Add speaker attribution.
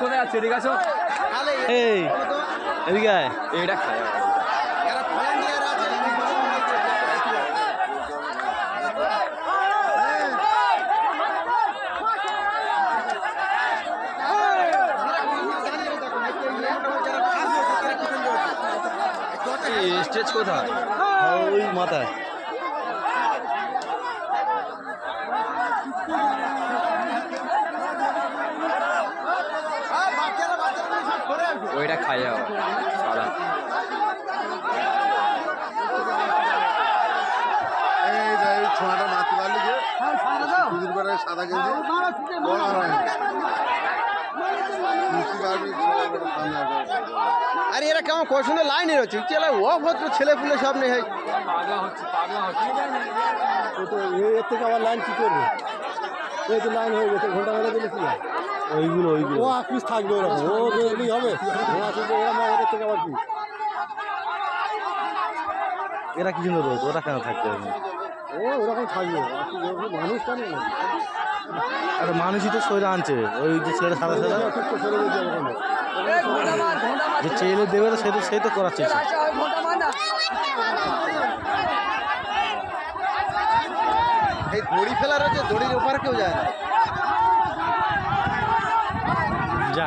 Speaker 1: কোথায় আছে ঠিক আছে
Speaker 2: এই এদিকে।
Speaker 1: এটা খায় স্টেজ কোথায়
Speaker 2: ওই মাথায়
Speaker 1: ওইটা খাই যাও। সাদা
Speaker 3: এই ছোঁয়াটা মারতে পারলি যে দুদিন পরে সাদা গেঞ্জি হয়।
Speaker 4: আরে এরা কেমন কত সুন্দর লাইনে রয়েছে চলে অভদ্র ছেলে পুলে সব নেই।
Speaker 1: পাগলা হচ্ছে পাগলা
Speaker 4: এর থেকে আবার লাইন কি করবে? এই তো লাইন হয়ে গেছে ঘণ্টা মেরে দিলে কি হয়?
Speaker 2: ওইগুলো ওইগুলো।
Speaker 4: ও আকিস থাকবে ওরকম ও এমনি হবে। ঘোড়া থেকে এরকম ওদের থেকে আবার কি?
Speaker 2: এরা কি সুন্দর রয়েছে? ওরা কেন থাকতে হবে
Speaker 4: ও ওরকম থাকবে? আর মানুষ কেন?
Speaker 2: আরে মানুষই তো শরীরে আনছে। ওই যে ছেলে সাদা সাদা। যে চেলে দেবে তো সে তো সে তো করার চেয়েছে
Speaker 4: এই দড়ি ফেলার রয়েছে দড়ির ওপারে কেউ যায় না।
Speaker 2: যা